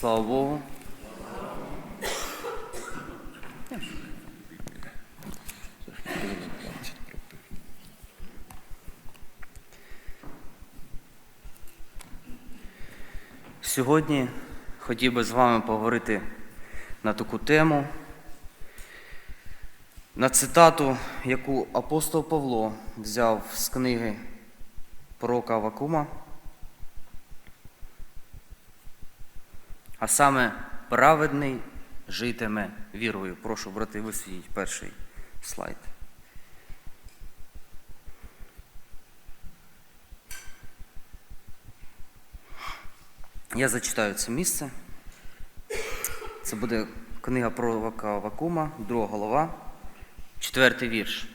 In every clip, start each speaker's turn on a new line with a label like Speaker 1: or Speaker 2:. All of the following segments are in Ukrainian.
Speaker 1: Слава Богу. Сьогодні хотів би з вами поговорити на таку тему, на цитату, яку апостол Павло взяв з книги пророка Авакума, а саме праведний житиме вірою. Прошу, брати, висвітіть перший слайд. Я зачитаю це місце. Це буде книга пророка Авакума, друга голова, четвертий вірш.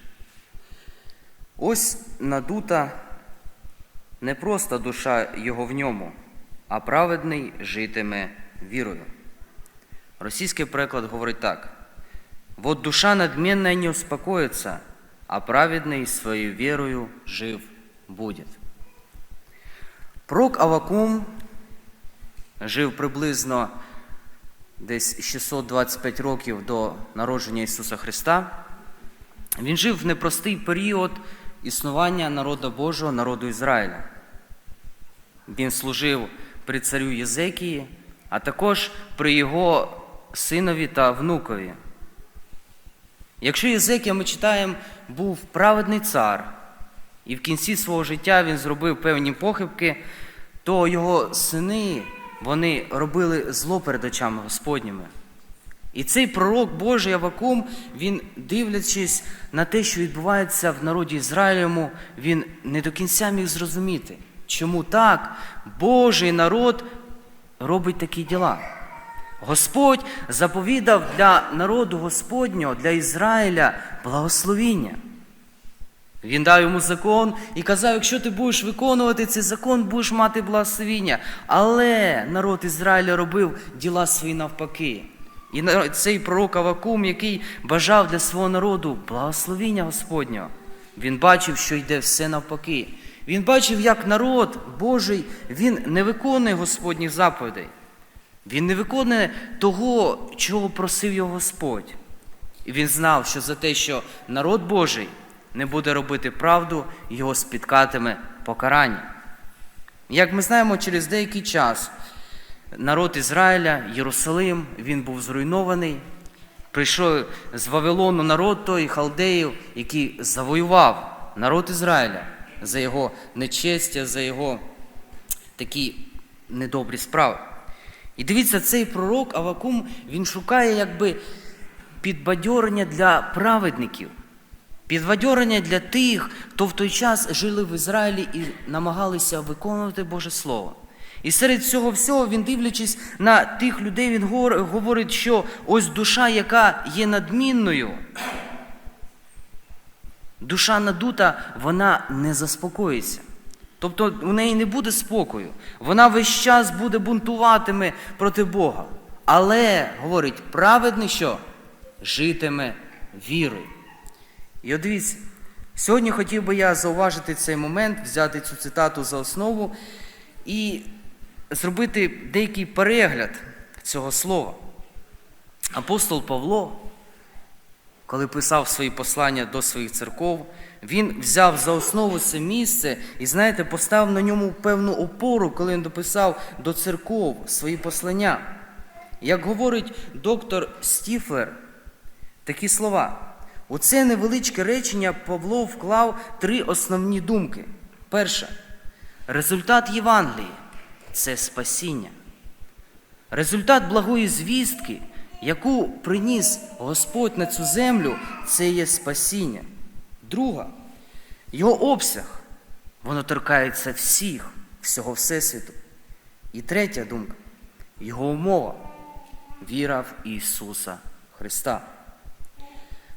Speaker 1: Ось надута не просто душа його в ньому, а праведний житиме вірою. Російський переклад говорить так: Вот душа надменная не успокоится, а праведный своей верою жив будет. Пророк Авакум жив приблизно десь 625 років до народження Ісуса Христа. Він жив в непростий період існування народу Божого, народу Ізраїля. Він служив при царю Єзекії, а також при його синові та внукові. Якщо Єзекія, ми читаємо, був праведний цар, і в кінці свого життя він зробив певні похибки, то його сини вони робили зло перед очами Господніми. І цей пророк Божий Авакум, він, дивлячись на те, що відбувається в народі Ізраїлю, він не до кінця міг зрозуміти, чому так Божий народ робить такі діла. Господь заповідав для народу Господнього, для Ізраїля благословіння. Він дав йому закон і казав, якщо ти будеш виконувати цей закон, будеш мати благословіння. Але народ Ізраїля робив діла свої навпаки. І цей пророк Авакум, який бажав для свого народу благословіння Господнього, він бачив, що йде все навпаки. Він бачив, як народ Божий він не виконує Господніх заповідей. Він не виконує того, чого просив його Господь. І він знав, що за те, що народ Божий не буде робити правду, його спіткатиме покарання. Як ми знаємо, через деякий час народ Ізраїля, Єрусалим, він був зруйнований. Прийшов з Вавилону народ той халдеїв, який завоював народ Ізраїля за його нечестя, за його такі недобрі справи. І дивіться, цей пророк Авакум, він шукає якби підбадьорення для праведників. Підбадьорення для тих, хто в той час жили в Ізраїлі і намагалися виконувати Боже Слово. І серед цього всього він, дивлячись на тих людей, він говорить, що ось душа, яка є надмінною, душа надута, вона не заспокоїться. Тобто у неї не буде спокою. Вона весь час буде бунтуватиме проти Бога. Але, говорить, праведний що? Житиме вірою. І от дивіться, сьогодні хотів би я зауважити цей момент, взяти цю цитату за основу і зробити деякий перегляд цього слова. Апостол Павло, коли писав свої послання до своїх церков, він взяв за основу це місце і, знаєте, поставив на ньому певну опору, коли він дописав до церков свої послання. Як говорить доктор Стіфлер, такі слова. У це невеличке речення Павло вклав три основні думки. Перше, результат Євангелії це спасіння. Результат благої звістки, яку приніс Господь на цю землю, це є спасіння. Друга, його обсяг, воно торкається всіх, всього Всесвіту. І третя думка його умова віра в Ісуса Христа.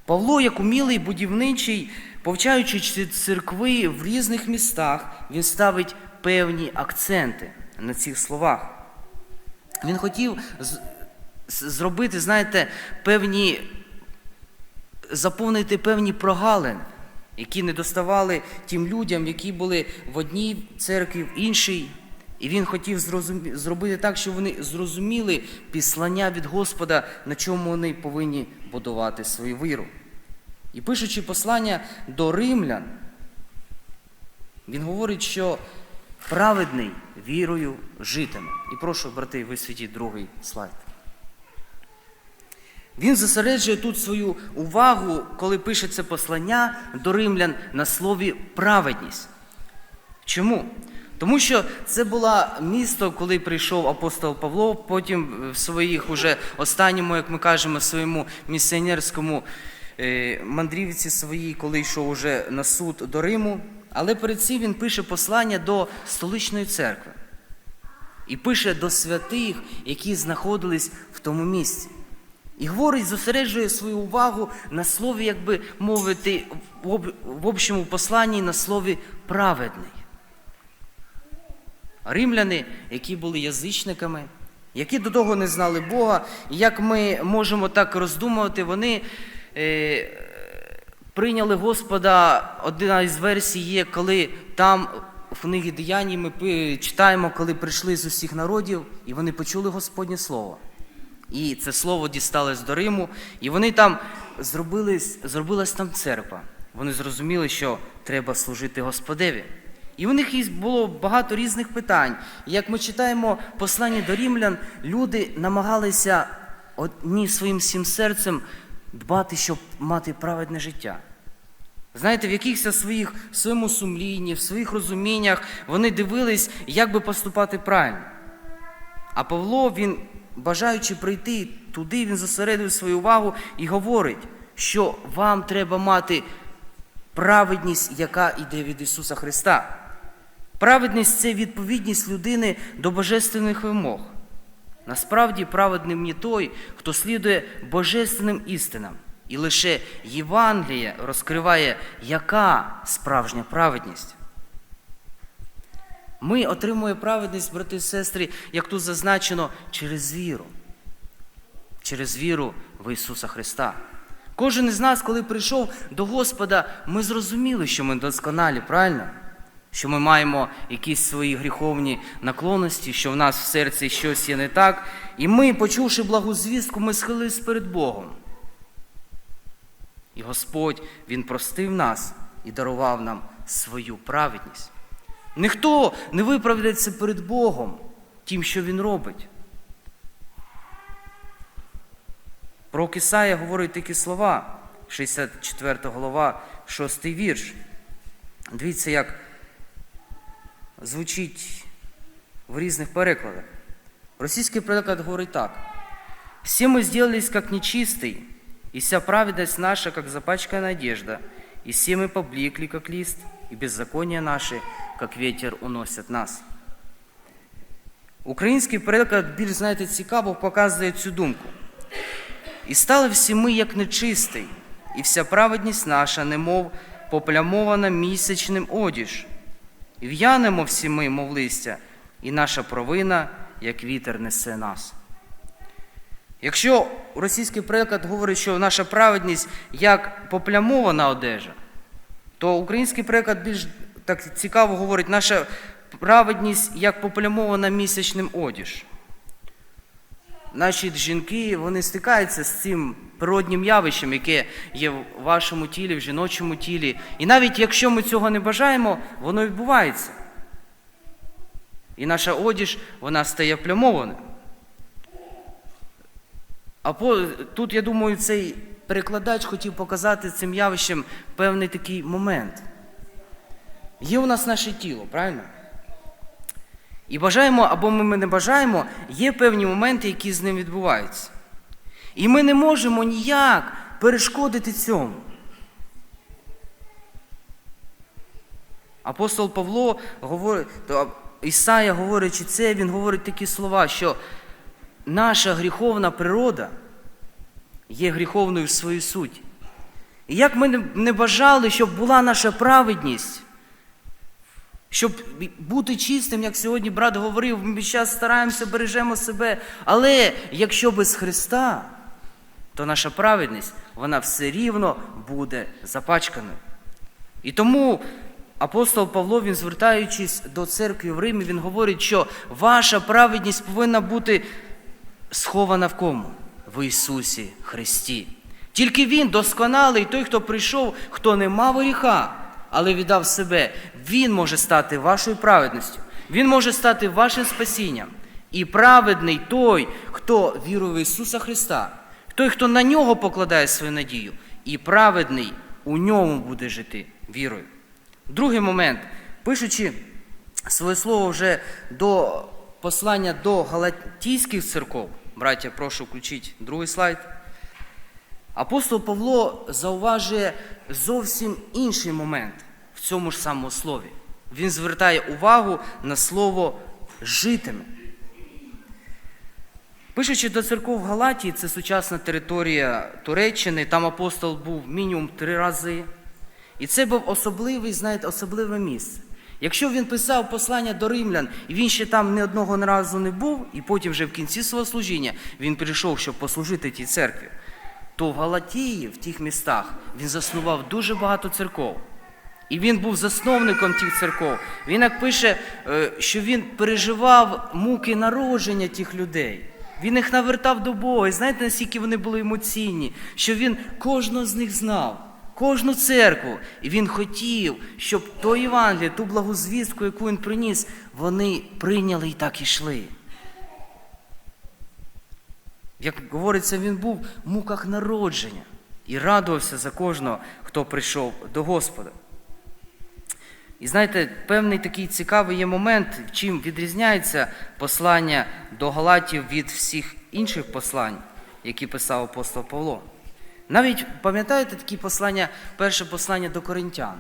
Speaker 1: Павло, як умілий будівничий, повчаючи церкви в різних містах, він ставить певні акценти на цих словах. Він хотів зробити, знаєте, певні, заповнити певні прогалини, які не доставали тим людям, які були в одній церкві, в іншій. І він хотів зрозумі- зробити так, щоб вони зрозуміли післання від Господа, на чому вони повинні будувати свою віру. І пишучи послання до римлян, він говорить, що праведний вірою житиме. І прошу, брати, висвітіть другий слайд. Він зосереджує тут свою увагу, коли пише це послання до римлян на слові праведність. Чому? Тому що це було місто, коли прийшов апостол Павло, потім в своїх уже останньому, як ми кажемо, своєму місіонерському е, мандрівці своїй, коли йшов уже на суд до Риму. Але перед цим він пише послання до столичної церкви і пише до святих, які знаходились в тому місці. І говорить, зосереджує свою увагу на слові, як би мовити, в об- общому посланні на слові праведний. Римляни, які були язичниками, які до того не знали Бога, як ми можемо так роздумувати, вони е, прийняли Господа. Одна із версій є, коли там в книгі Деяні ми читаємо, коли прийшли з усіх народів, і вони почули Господнє Слово. І це слово дісталось до Риму, і вони там зробили, зробилась там церква. Вони зрозуміли, що треба служити Господеві. І у них було багато різних питань. І як ми читаємо послання до римлян, люди намагалися одні своїм всім серцем дбати, щоб мати праведне життя. Знаєте, в якихось своїх своєму сумлінні, в своїх розуміннях вони дивились, як би поступати правильно. А Павло, він, бажаючи прийти туди, він зосередив свою увагу і говорить, що вам треба мати праведність, яка йде від Ісуса Христа. Праведність це відповідність людини до божественних вимог. Насправді, праведним не той, хто слідує божественним істинам. І лише Євангеліє розкриває, яка справжня праведність. Ми отримуємо праведність, брати і сестри, як тут зазначено, через віру. Через віру в Ісуса Христа. Кожен із нас, коли прийшов до Господа, ми зрозуміли, що ми досконалі, правильно? Що ми маємо якісь свої гріховні наклонності, що в нас в серці щось є не так. І ми, почувши благу звістку, ми схилились перед Богом. І Господь, Він простив нас і дарував нам свою праведність. Ніхто не виправдається перед Богом тим, що Він робить. Про Ісая говорить такі слова, 64 голова, 6 вірш. Дивіться, як звучить в різних перекладах. Російський переклад говорить так. «Все мы сделались как нечистый, и вся праведность наша, как запачканная одежда, и все мы поблекли, как лист, и беззакония наши, как ветер, уносят нас». Український переклад більш, знаєте, цікаво показує цю думку. І стали всі ми, як нечистий, і вся праведність наша, немов поплямована місячним одіж. І в'янемо всі ми, мов листя, і наша провина, як вітер несе нас. Якщо російський переклад говорить, що наша праведність як поплямована одежа, то український переклад більш так цікаво говорить, наша праведність як поплямована місячним одіж. Наші жінки вони стикаються з цим природнім явищем, яке є в вашому тілі, в жіночому тілі. І навіть якщо ми цього не бажаємо, воно відбувається. І наша одіж вона стає плямованою. А по, тут, я думаю, цей перекладач хотів показати цим явищем певний такий момент. Є у нас наше тіло, правильно? І бажаємо або ми не бажаємо, є певні моменти, які з ним відбуваються. І ми не можемо ніяк перешкодити цьому. Апостол Павло говорить, Ісая, говорячи це, він говорить такі слова, що наша гріховна природа є гріховною в своїй суті. І як ми не бажали, щоб була наша праведність, щоб бути чистим, як сьогодні брат говорив, ми зараз стараємося, бережемо себе. Але якщо без Христа, то наша праведність, вона все рівно буде запачканою. І тому апостол Павло, він звертаючись до церкви в Римі, він говорить, що ваша праведність повинна бути схована в кому? В Ісусі Христі. Тільки Він досконалий, той, хто прийшов, хто не мав гріха, але віддав себе, Він може стати вашою праведністю. Він може стати вашим спасінням. І праведний той, хто вірує в Ісуса Христа, той, хто на нього покладає свою надію, і праведний у ньому буде жити вірою. Другий момент, пишучи своє слово вже до послання до галатійських церков, браття, прошу включіть другий слайд. Апостол Павло зауважує зовсім інший момент в цьому ж самому слові. Він звертає увагу на слово житиме. Пишучи до церков в Галатії, це сучасна територія Туреччини, там апостол був мінімум три рази. І це був особливий, знаєте, особливе місце. Якщо він писав послання до римлян, і він ще там ні одного разу не був, і потім вже в кінці свого служіння він прийшов, щоб послужити тій церкві, то в Галатії, в тих містах, він заснував дуже багато церков. І він був засновником тих церков. Він як пише, е, що він переживав муки народження тих людей. Він їх навертав до Бога. І знаєте, наскільки вони були емоційні, що він кожного з них знав, кожну церкву. І він хотів, щоб то Євангеліє, ту благу звістку, яку він приніс, вони прийняли і так ішли. Як говориться, він був в муках народження і радувався за кожного, хто прийшов до Господа. І знаєте, певний такий цікавий є момент, чим відрізняється послання до Галатів від всіх інших послань, які писав апостол Павло. Навіть пам'ятаєте такі послання, перше послання до коринтян?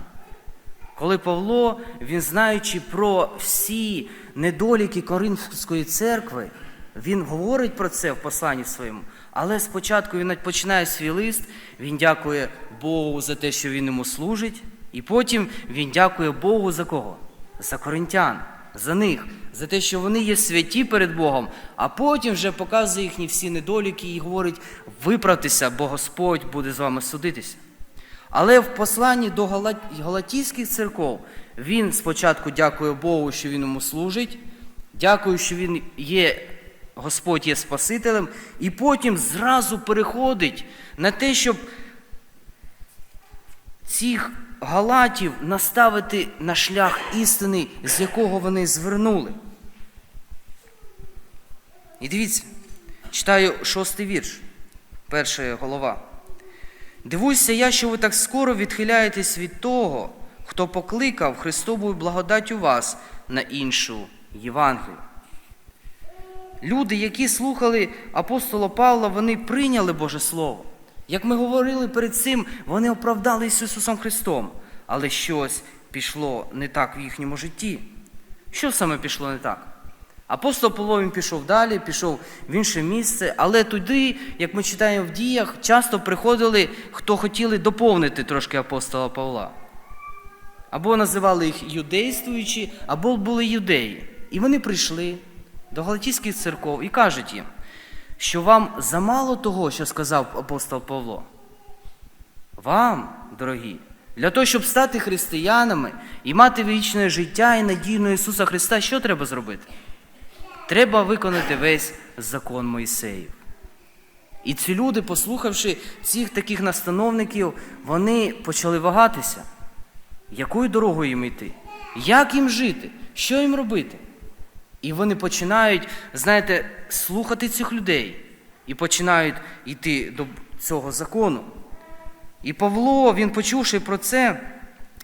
Speaker 1: Коли Павло, він знаючи про всі недоліки Коринфської церкви, він говорить про це в посланні своєму, але спочатку він починає свій лист, він дякує Богу за те, що він йому служить, і потім він дякує Богу за кого? За коринтян, за них, за те, що вони є святі перед Богом, а потім вже показує їхні всі недоліки і говорить: виправтеся, бо Господь буде з вами судитися. Але в посланні до Галатійських церков він спочатку дякує Богу, що він йому служить, дякує, що він є, Господь є Спасителем, і потім зразу переходить на те, щоб цих галатів наставити на шлях істини, з якого вони звернули. І дивіться, читаю шостий вірш, перша голова. Дивуюся я, що ви так скоро відхиляєтесь від того, хто покликав Христовою благодаттю вас на іншу Євангелію. Люди, які слухали апостола Павла, вони прийняли Боже Слово. Як ми говорили перед цим, вони оправдались Ісусом Христом, але щось пішло не так в їхньому житті. Що саме пішло не так? Апостол Павло пішов далі, пішов в інше місце, але туди, як ми читаємо в діях, часто приходили, хто хотіли доповнити трошки апостола Павла. Або називали їх юдействуючі, або були юдеї. І вони прийшли до Галатійських церков і кажуть їм, що вам замало того, що сказав апостол Павло. Вам, дорогі, для того, щоб стати християнами і мати вічне життя і надію на Ісуса Христа, що треба зробити? Треба виконати весь закон Мойсеїв. І ці люди, послухавши цих таких настановників, вони почали вагатися, якою дорогою їм йти, як їм жити, що їм робити. І вони починають, знаєте, слухати цих людей і починають йти до цього закону. І Павло, він почувши про це,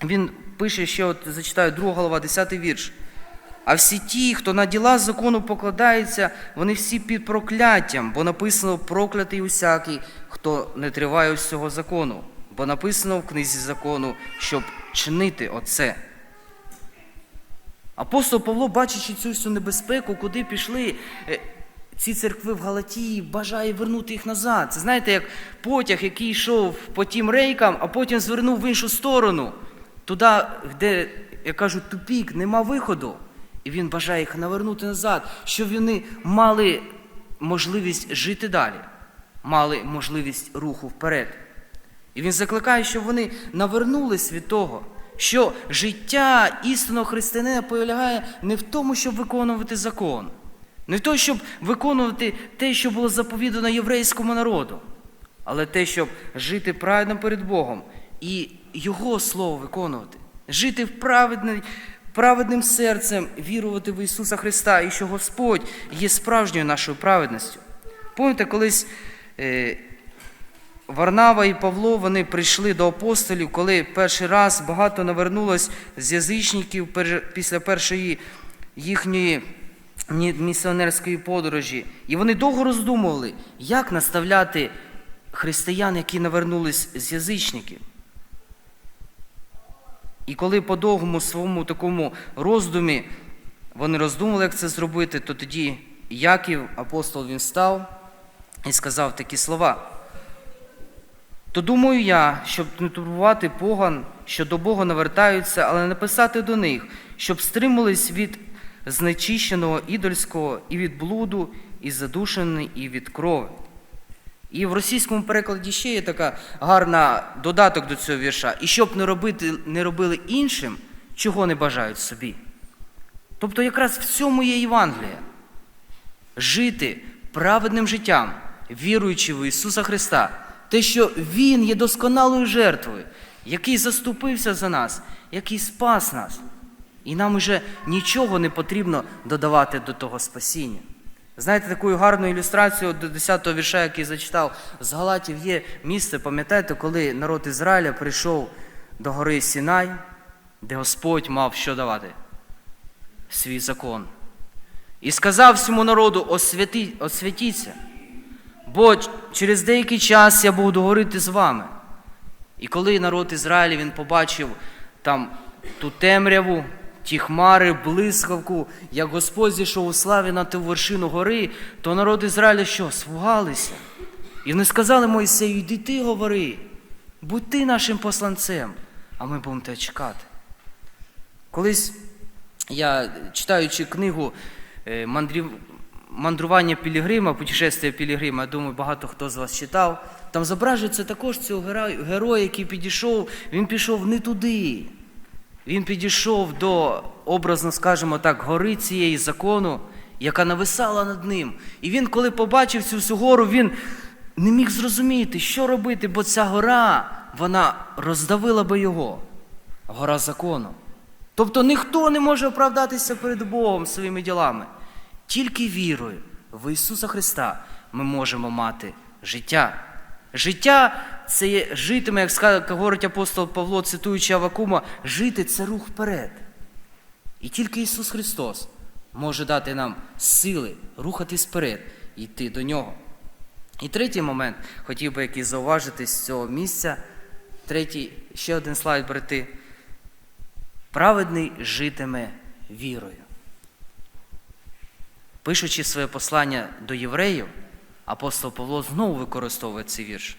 Speaker 1: він пише ще, от зачитаю 2 голова, 10 вірш. А всі ті, хто на діла закону покладається, вони всі під прокляттям, бо написано проклятий усякий, хто не триває усього закону, бо написано в книзі закону, щоб чинити оце. Апостол Павло, бачачи цю всю небезпеку, куди пішли е, ці церкви в Галатії, бажає вернути їх назад. Це знаєте, як потяг, який йшов по тим рейкам, а потім звернув в іншу сторону, туди, де, як кажуть, тупік, нема виходу. І він бажає їх навернути назад, щоб вони мали можливість жити далі, мали можливість руху вперед. І він закликає, щоб вони навернулись від того, що життя істинного християнина полягає не в тому, щоб виконувати закон, не в тому, щоб виконувати те, що було заповідано єврейському народу, але те, щоб жити праведно перед Богом і Його Слово виконувати, жити в праведний, праведним серцем, вірувати в Ісуса Христа і що Господь є справжньою нашою праведністю. Пам'ятаєте, колись е, Варнава і Павло вони прийшли до апостолів, коли перший раз багато навернулось з язичників після першої їхньої місіонерської подорожі. І вони довго роздумували, як наставляти християн, які навернулись з язичників. І коли по довгому своєму такому роздумі вони роздумували, як це зробити, то тоді Яків, апостол, він став і сказав такі слова. То думаю я, щоб не турбувати поган, що до Бога навертаються, але написати до них, щоб стримались від знечищеного ідольського і від блуду, і задушений, і від крови. І в російському перекладі ще є така гарна додаток до цього вірша. І щоб не робити, не робили іншим, чого не бажають собі. Тобто якраз в цьому є Євангелія. Жити праведним життям, віруючи в Ісуса Христа, те, що Він є досконалою жертвою, який заступився за нас, який спас нас. І нам уже нічого не потрібно додавати до того спасіння. Знаєте, таку гарну ілюстрацію до 10-го вірша, який зачитав з Галатів, є місце, пам'ятаєте, коли народ Ізраїля прийшов до гори Сінай, де Господь мав що давати? Свій закон. І сказав всьому народу, освяти, освятіться, бо через деякий час я буду говорити з вами. І коли народ Ізраїля він побачив там ту темряву, ті хмари, блискавку, як Господь зійшов у славі на ту вершину гори, то народ Ізраїля що, свугалися? І вони сказали Моїсею, йди ти говори, будь ти нашим посланцем, а ми будемо тебе чекати. Колись я, читаючи книгу е, «Мандрів... Мандрування Пілігрима, путешествия Пілігрима, я думаю, багато хто з вас читав. Там зображується також цього героя, який підійшов, він пішов не туди. Він підійшов до, образно скажемо так, гори цієї закону, яка нависала над ним. І він, коли побачив цю всю гору, він не міг зрозуміти, що робити, бо ця гора, вона роздавила би його. Гора закону. Тобто ніхто не може оправдатися перед Богом своїми ділами. Тільки вірою в Ісуса Христа ми можемо мати життя. Життя це житиме, як говорить апостол Павло, цитуючи Авакума, жити це рух вперед. І тільки Ісус Христос може дати нам сили рухатись вперед і йти до Нього. І третій момент хотів би якийсь зауважити з цього місця. Третій, ще один слайд, брати. Праведний житиме вірою. Пишучи своє послання до євреїв, апостол Павло знову використовує цей вірш.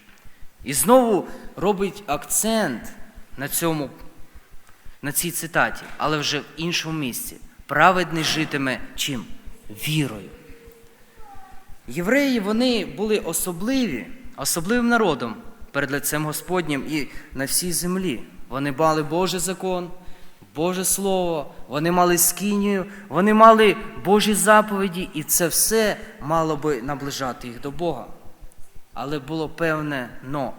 Speaker 1: І знову робить акцент на цьому, на цій цитаті, але вже в іншому місці. Праведний житиме чим? Вірою. Євреї вони були особливі, особливим народом перед лицем Господнім і на всій землі. Вони мали Божий закон, Боже Слово, вони мали скинію, вони мали Божі заповіді, і це все мало би наближати їх до Бога. Але було певне но.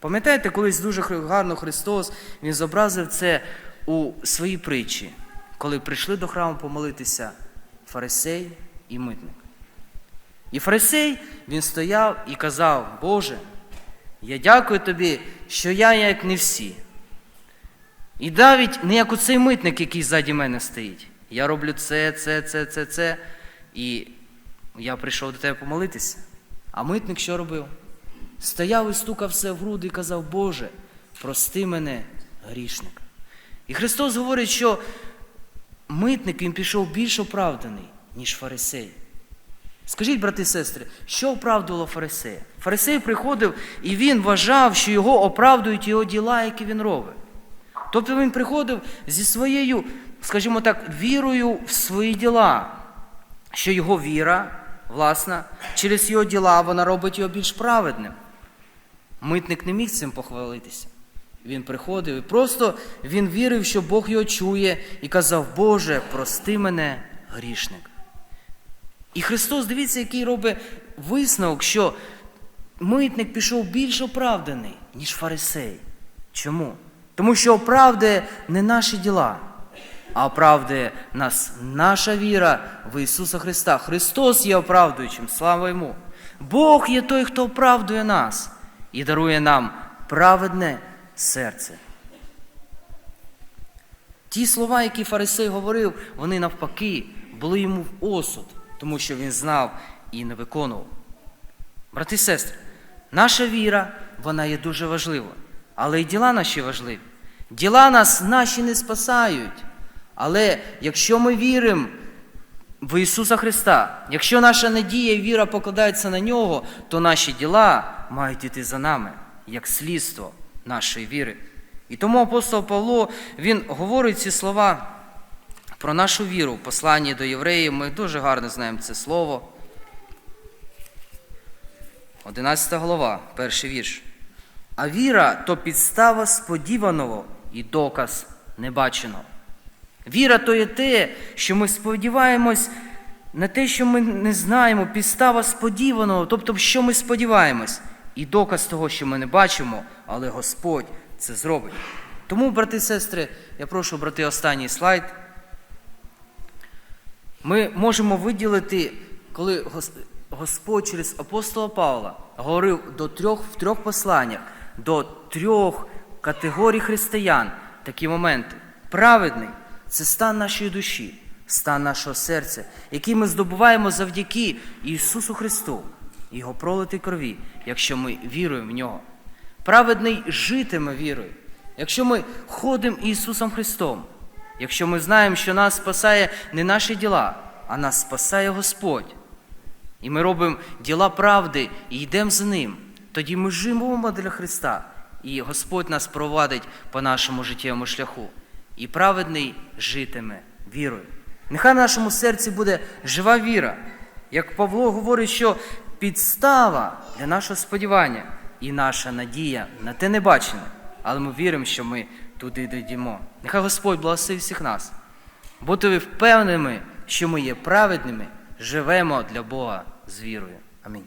Speaker 1: Пам'ятаєте, колись дуже гарно Христос Він зобразив це у своїй притчі, коли прийшли до храму помолитися фарисей і митник. І фарисей він стояв і казав, Боже, я дякую тобі, що я як не всі. І навіть не як оцей митник, який ззаді мене стоїть. Я роблю це, це, це, це, це. І я прийшов до тебе помолитися. А митник що робив? Стояв і стукав все в груди і казав, Боже, прости мене, грішник. І Христос говорить, що митник він пішов більш оправданий, ніж фарисей. Скажіть, брати і сестри, що оправдувало фарисея? Фарисей приходив і він вважав, що його оправдують його діла, які він робить. Тобто він приходив зі своєю, скажімо так, вірою в свої діла, що його віра, власна, через його діла вона робить його більш праведним. Митник не міг цим похвалитися. Він приходив і просто він вірив, що Бог його чує, і казав, Боже, прости мене, грішник. І Христос, дивіться, який робить висновок, що митник пішов більш оправданий, ніж фарисей. Чому? Тому що оправдує не наші діла, а оправдує нас наша віра в Ісуса Христа. Христос є оправдуючим, слава Йому. Бог є той, хто оправдує нас і дарує нам праведне серце. Ті слова, які фарисей говорив, вони навпаки були йому в осуд, тому що він знав і не виконував. Брати і сестри, наша віра, вона є дуже важлива, але і діла наші важливі. Діла нас наші не спасають. Але якщо ми віримо в Ісуса Христа, якщо наша надія і віра покладається на Нього, то наші діла мають йти за нами, як слідство нашої віри. І тому апостол Павло він говорить ці слова про нашу віру в посланні до євреїв. Ми дуже гарно знаємо це слово. 11 глава, перший вірш. А віра то підстава сподіваного і доказ небаченого. Віра то є те, що ми сподіваємось на те, що ми не знаємо, підстава сподіваного, тобто, що ми сподіваємось, і доказ того, що ми не бачимо, але Господь це зробить. Тому, брати і сестри, я прошу брати останній слайд. Ми можемо виділити, коли Господь через апостола Павла говорив до трьох, в трьох посланнях, до трьох категорій християн такі моменти. Праведний це стан нашої душі, стан нашого серця, який ми здобуваємо завдяки Ісусу Христу, Його пролитій крові, якщо ми віруємо в Нього. Праведний житиме вірою. Якщо ми ходимо Ісусом Христом, якщо ми знаємо, що нас спасає не наші діла, а нас спасає Господь, і ми робимо діла правди і йдемо за Ним, тоді ми живемо для Христа, і Господь нас провадить по нашому життєвому шляху. І праведний житиме вірою. Нехай в нашому серці буде жива віра. Як Павло говорить, що підстава для нашого сподівання і наша надія на те не бачене, але ми віримо, що ми туди дійдемо. Нехай Господь благословить всіх нас. Бути впевненими, що ми є праведними, живемо для Бога з вірою. Амінь.